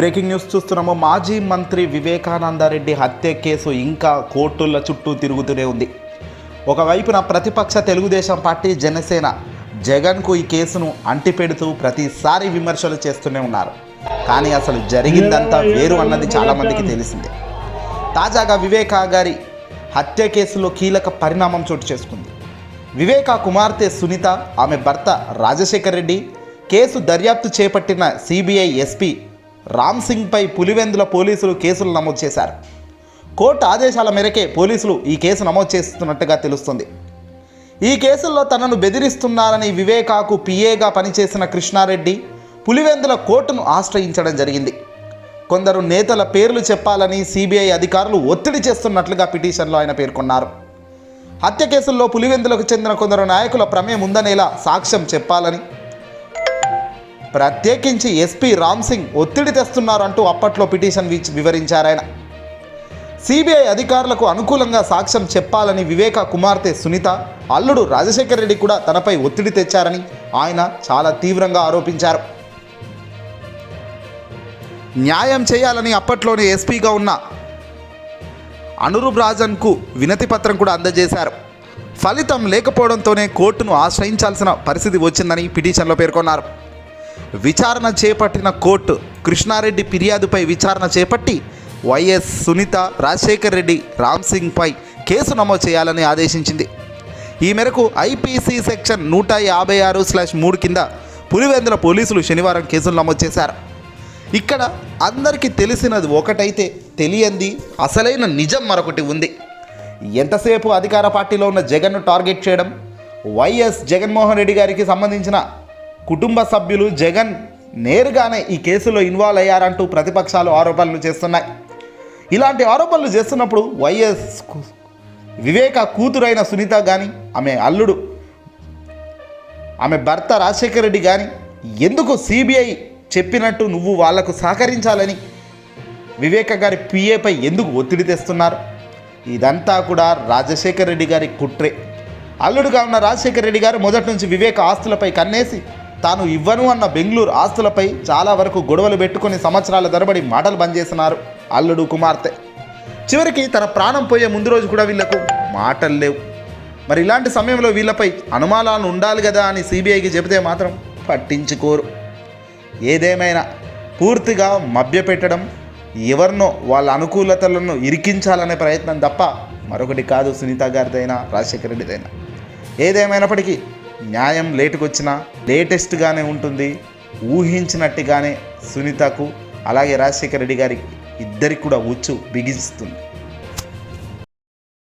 Breaking news చూస్తున్నాము. మాజీ మంత్రి వివేకానందరెడ్డి హత్య కేసు ఇంకా కోర్టుల చుట్టూ తిరుగుతూనే ఉంది. ఒకవైపున ప్రతిపక్ష తెలుగుదేశం పార్టీ జనసేన జగన్కు ఈ కేసును అంటిపెడుతూ ప్రతిసారి విమర్శలు చేస్తూనే ఉన్నారు. కానీ అసలు జరిగిందంతా వేరు అన్నది చాలామందికి తెలిసిందే. తాజాగా వివేకా గారి హత్య కేసులో కీలక పరిణామం చోటు చేసుకుంది. వివేకా కుమార్తె సునీత ఆమె భర్త రాజశేఖర్ రెడ్డి కేసు దర్యాప్తు చేపట్టిన C B I S P Ram సింగ్పై Pulivendula పోలీసులు కేసులు నమోదు చేశారు. కోర్టు ఆదేశాల మేరకే పోలీసులు ఈ కేసు నమోదు చేస్తున్నట్టుగా తెలుస్తుంది. ఈ కేసుల్లో తనను బెదిరిస్తున్నారని వివేకాకు పిఏగా పనిచేసిన కృష్ణారెడ్డి పులివెందుల కోర్టును ఆశ్రయించడం జరిగింది. కొందరు నేతల పేర్లు చెప్పాలని సిబిఐ అధికారులు ఒత్తిడి చేస్తున్నట్లుగా పిటిషన్లో ఆయన పేర్కొన్నారు. హత్య కేసుల్లో పులివెందులకు చెందిన కొందరు నాయకుల ప్రమేయం ఉందనేలా సాక్ష్యం చెప్పాలని ప్రత్యేకించి ఎస్పీ రామ్ సింగ్ ఒత్తిడి తెస్తున్నారంటూ అప్పట్లో పిటిషన్ వివరించారాయన సిబిఐ అధికారులకు అనుకూలంగా సాక్ష్యం చెప్పాలని వివేక కుమార్తె సునీత అల్లుడు రాజశేఖర్ రెడ్డి కూడా తనపై ఒత్తిడి తెచ్చారని ఆయన చాలా తీవ్రంగా ఆరోపించారు. న్యాయం చేయాలని అప్పట్లోనే ఎస్పీగా ఉన్న అనురూప్ రాజన్కు వినతి పత్రం కూడా అందజేశారు. ఫలితం లేకపోవడంతోనే కోర్టును ఆశ్రయించాల్సిన పరిస్థితి వచ్చిందని పిటిషన్లో పేర్కొన్నారు. విచారణ చేపట్టిన కోర్టు కృష్ణారెడ్డి ఫిర్యాదుపై విచారణ చేపట్టి వైఎస్ సునీత రాజశేఖర్ రెడ్డి రామ్ సింగ్పై కేసు నమోదు చేయాలని ఆదేశించింది. ఈ మేరకు ఐపీసీ సెక్షన్ నూట యాభై ఆరు స్లాష్ మూడు కింద పులివెందుల పోలీసులు శనివారం కేసులు నమోదు చేశారు. ఇక్కడ అందరికీ తెలిసినది ఒకటైతే తెలియంది అసలైన నిజం మరొకటి ఉంది. ఎంతసేపు అధికార పార్టీలో ఉన్న జగన్ను టార్గెట్ చేయడం వైఎస్ జగన్మోహన్ రెడ్డి గారికి సంబంధించిన కుటుంబ సభ్యులు జగన్ నేరుగానే ఈ కేసులో ఇన్వాల్వ్ అయ్యారంటూ ప్రతిపక్షాలు ఆరోపణలు చేస్తున్నాయి. ఇలాంటి ఆరోపణలు చేస్తున్నప్పుడు వైఎస్ వివేక కూతురైన సునీత కానీ ఆమె అల్లుడు ఆమె భర్త రాజశేఖర రెడ్డి కానీ ఎందుకు సిబిఐ చెప్పినట్టు నువ్వు వాళ్ళకు సహకరించాలని వివేక గారి పిఏపై ఎందుకు ఒత్తిడి తెస్తున్నారు? ఇదంతా కూడా రాజశేఖర రెడ్డి గారి కుట్రే. అల్లుడుగా ఉన్న రాజశేఖర రెడ్డి గారు మొదటి నుంచి వివేక ఆస్తులపై కన్నేసి తాను ఇవ్వను అన్న బెంగళూరు ఆస్తులపై చాలా వరకు గొడవలు పెట్టుకుని సంవత్సరాల తరబడి మాటలు బంద్ చేస్తున్నారు అల్లుడు కుమార్తె. చివరికి తన ప్రాణం పోయే ముందు రోజు కూడా వీళ్ళకు మాటలు లేవు. మరి ఇలాంటి సమయంలో వీళ్ళపై అనుమానాలు ఉండాలి కదా అని సిబిఐకి చెబితే మాత్రం పట్టించుకోరు. ఏదేమైనా పూర్తిగా మభ్యపెట్టడం ఎవరినో వాళ్ళ అనుకూలతలను ఇరికించాలనే ప్రయత్నం తప్ప మరొకటి కాదు సునీత గారిదైనా రాజశేఖర రెడ్డిదైనా. ఏదేమైనప్పటికీ న్యాయం లేటుకొచ్చినా లేటెస్ట్గానే ఉంటుంది. ఊహించినట్టుగానే సునీతకు అలాగే రాజశేఖర రెడ్డి గారి ఇద్దరికి కూడా ఉచ్చు బిగిస్తుంది